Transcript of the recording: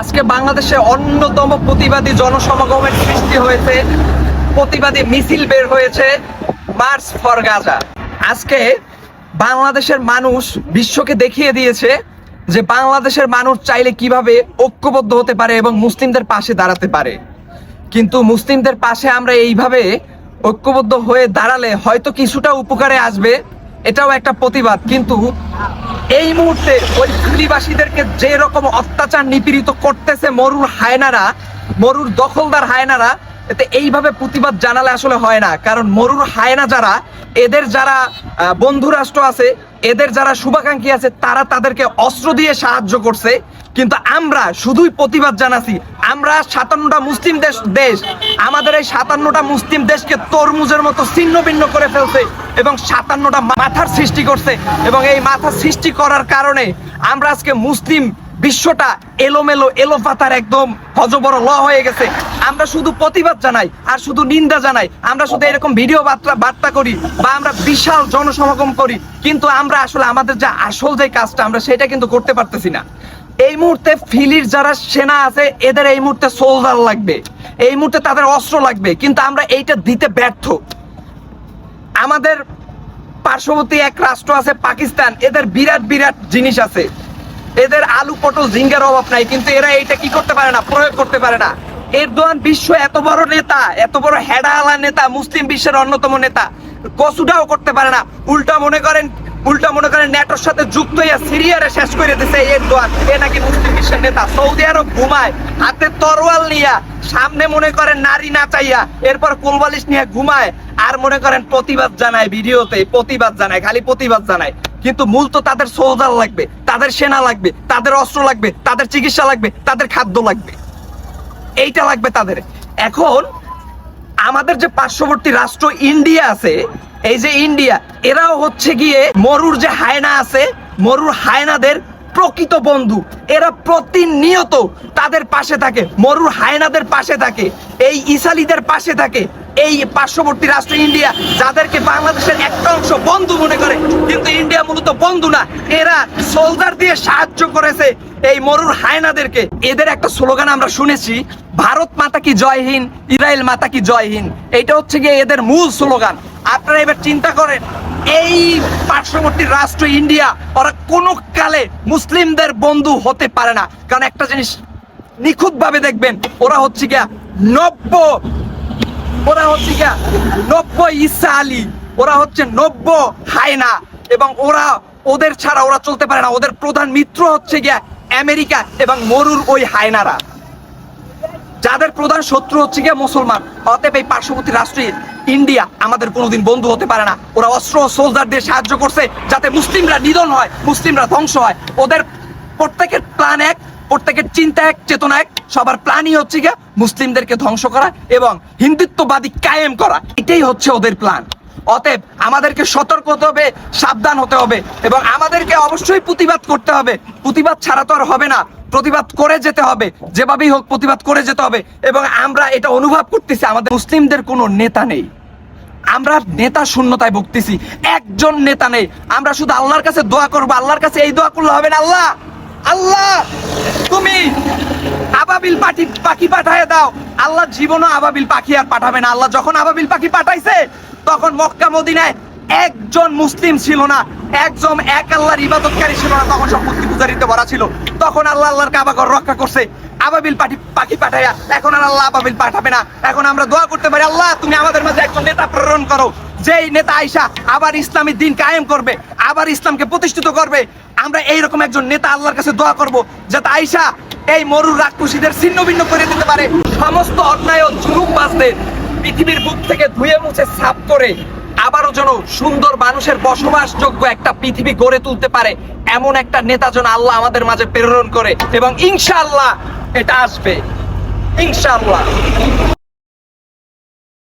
আজকে বাংলাদেশে অন্যতম প্রতিবাদী জনসমাগমের সৃষ্টি হয়েছে। প্রতিবাদী মিছিল বের হয়েছে মার্চ ফর গাজা। আজকে বাংলাদেশের মানুষ বিশ্বকে দেখিয়ে দিয়েছে যে বাংলাদেশের মানুষ চাইলে কীভাবে ঐক্যবদ্ধ হতে পারে এবং মুসলিমদের পাশে দাঁড়াতে পারে। কিন্তু মুসলিমদের পাশে আমরা এইভাবে ঐক্যবদ্ধ হয়ে দাঁড়ালে হয়তো কিছুটা উপকারে আসবে, এটাও একটা প্রতিবাদ। কিন্তু এই মুহূর্তে ওই খুলিবাসীদেরকে যে রকম অত্যাচার নিপীড়িত করতেছে মরুর হায়নারা মরুর দখলদার হায়নারা এতে এইভাবে প্রতিবাদ জানালে আসলে হয় না। কারণ মরুর হায়না যারা, এদের যারা বন্ধু রাষ্ট্র আছে, এদের যারা শুভাকাঙ্ক্ষী আছে, তারা তাদেরকে অস্ত্র দিয়ে সাহায্য করছে। কিন্তু আমরা শুধুই প্রতিবাদ জানাছি আমরা সাতান্নটা মুসলিম দেশ দেশ। আমাদের এই সাতান্নটা মুসলিম দেশকে তরমুজের মতো ছিন্ন ভিন্ন করে ফেলছে এবং সাতান্নটা মাথার সৃষ্টি করছে। এবং এই মাথার সৃষ্টি করার কারণে আমরা আজকে মুসলিম বিশ্বটা এলোমেলো, এলোপাতার একদম হজবড় ল হয়ে গেছে। আমরা শুধু প্রতিবাদ জানাই, আর শুধু নিন্দা জানাই। আমরা শুধু এরকম ভিডিও বার্তা বার্তা করি, বা আমরা বিশাল জনসমাগম করি, কিন্তু আমরা আসলে আমাদের যে আসল যে কাজটা, আমরা সেটা কিন্তু করতে পারতেছি না। এই মুহূর্তে ফিলির যারা সেনা আছে, এদের এই মুহূর্তে সোলজার লাগবে। এই মুহূর্তে তাদের অস্ত্র লাগবে, কিন্তু আমরা এইটা দিতে ব্যর্থ। আমাদের পার্শ্ববর্তী এক রাষ্ট্র আছে, পাকিস্তান, এদের বিরাট বিরাট জিনিস আছে। এদের আলু পটল জিঙ্গার অভাব নাই, কিন্তু এরা এটা কি করতে পারে না? প্রয়োগ করতে পারে না। এরদোয়ান বিশ্ব এত বড় নেতা, এত বড় হেডালা নেতা, মুসলিম বিশ্বের অন্যতম নেতা কসুটাও করতে পারে না। উল্টা মনে করেন উল্টা মনে করেন নেটোর সাথে যুক্ত হইয়া সিরিয়ারে শেষ করে দিছে এরদোয়ান এ নাকি মুসলিম বিশ্বের নেতা। সৌদি আরব ঘুমায়, হাতে তরোয়াল নিয়া সামনে মনে করেন নারী নাচাইয়া এরপর কোলবালিশ নিয়ে ঘুমায় আর মনে করেন প্রতিবাদ জানায় ভিডিওতে, প্রতিবাদ জানায়, খালি প্রতিবাদ জানায়। কিন্তু মূল তো তাদের সোলজার লাগবে, তাদের সেনা লাগবে, তাদের অস্ত্র লাগবে, তাদের চিকিৎসা লাগবে, তাদের খাদ্য লাগবে। এইটা লাগবে তাদের। এখন আমাদের যে পার্শ্ববর্তী রাষ্ট্র ইন্ডিয়া আছে এই যে ইন্ডিয়া, এরাও হচ্ছে গিয়ে মরুর যে হায়না আছে, মরুর হায়নাদের প্রকৃত বন্ধু। এরা প্রতিনিয়ত তাদের পাশে থাকে, মরুর হায়নাদের পাশে থাকে, এই ইসালিদের পাশে থাকে, এই পার্শ্ববর্তী রাষ্ট্র ইন্ডিয়া, যাদেরকে বাংলাদেশের একটা অংশ বন্ধু মনে করে, কিন্তু ইন্ডিয়া মূলত বন্ধু না। এরা সোলজার দিয়ে সাহায্য করেছে এই মরুর হায়নাদেরকে। এদের একটা স্লোগান আমরা শুনেছি, ভারত মাতা কি জয় হিন্দ, ইসরায়েল মাতা কি জয় হিন্দ? এইটা হচ্ছে গিয়ে এদের মূল স্লোগান। আপনারা এবার চিন্তা করেন, এই পার্শ্ববর্তী রাষ্ট্র ইন্ডিয়া, ওরা কোনো কালে মুসলিমদের বন্ধু হতে পারে না। কারণ একটা জিনিস নিখুঁত ভাবে দেখবেন, ওরা হচ্ছে গিয়া নব্য, ওরা হচ্ছে গিয়া নব্য ইসা আলী, ওরা হচ্ছে নব্য হায়না, এবং ওরা ওদের ছাড়া ওরা চলতে পারে না। ওদের প্রধান মিত্র হচ্ছে গিয়া আমেরিকা এবং মরুর ওই হায়নারা। যাদের প্রধান শত্রু হচ্ছে গিয়া মুসলমান। অতএব এই পার্শ্ববর্তী রাষ্ট্রে ইন্ডিয়া আমাদের কোনোদিন বন্ধু হতে পারে না। ওরা অস্ত্র সোলজারদের সাহায্য করছে যাতে মুসলিমরা নিধন হয়, মুসলিমরা ধ্বংস হয়। ওদের প্রত্যেকের প্ল্যান এক, প্রত্যেকের চিন্তা এক, চেতনা এক। সবার প্ল্যানই হচ্ছে গিয়ে মুসলিমদেরকে ধ্বংস করা এবং হিন্দুত্ববাদী কায়েম করা। এটাই হচ্ছে ওদের প্ল্যান। অতএব আমাদেরকে সতর্ক হতে হবে, সাবধান হতে হবে এবং আমাদেরকে অবশ্যই প্রতিবাদ করতে হবে। প্রতিবাদ ছাড়া তো আর হবে না। প্রতিবাদ করে যেতে হবে। যেভাবেই হোক প্রতিবাদ করে যেতে হবে এবং আমরা এটা অনুভব করতেছি, আমাদের মুসলিমদের কোনো নেতা নেই। আমরা নেতা শূন্যতায় ভুগতেছি। একজন নেতা নেই। আমরা শুধু আল্লাহর কাছে দোয়া করব। আল্লাহর কাছে এই দোয়া করলে হবে না আল্লাহ। আল্লাহ, তুমি আবাবিল পাখি পাখি পাঠায় দাও। আল্লাহ জীবনও আবাবিল পাখি আর পাঠাবে না। আল্লাহ যখন আবাবিল পাখি পাঠাইছে তখন মক্কা মদিনায় একজন মুসলিম ছিল না, একজন এক আল্লাহর ইবাদতকারী ছিল না, তখন সব মূর্তি পূজারিতে ভরা ছিল। তখন আল্লাহ আল্লাহর কাবাঘর রক্ষা করছে আবাবিল পাখি পাখি পাঠাইয়া এখন আর আল্লাহ আবাবিল পাঠাবে না। এখন আমরা দোয়া করতে পারি, আল্লাহ, তুমি আমাদের মাঝে একজন নেতা প্রেরণ করো। যেই নেতা আইসা আবার ইসলামী দিন কায়েম করবে, আবার ইসলামকে প্রতিষ্ঠিত করবে। আমরা এইরকম একজন নেতা আল্লাহর কাছে দোয়া করব, যাতে আইসা এই মরুর রাক্ষসীদের ছিন্ন ভিন্ন করে দিতে পারে। সমস্ত অন্যায় ও জুলুমবাজদের পৃথিবীর বুক থেকে ধুয়ে মুছে সাফ করে আবারও যেন সুন্দর মানুষের বসবাসযোগ্য একটা পৃথিবী গড়ে তুলতে পারে এমন একটা নেতা যেন আল্লাহ আমাদের মাঝে প্রেরণ করে এবং ইনশাল্লাহ এটা আসবে। ইনশাআল্লাহ।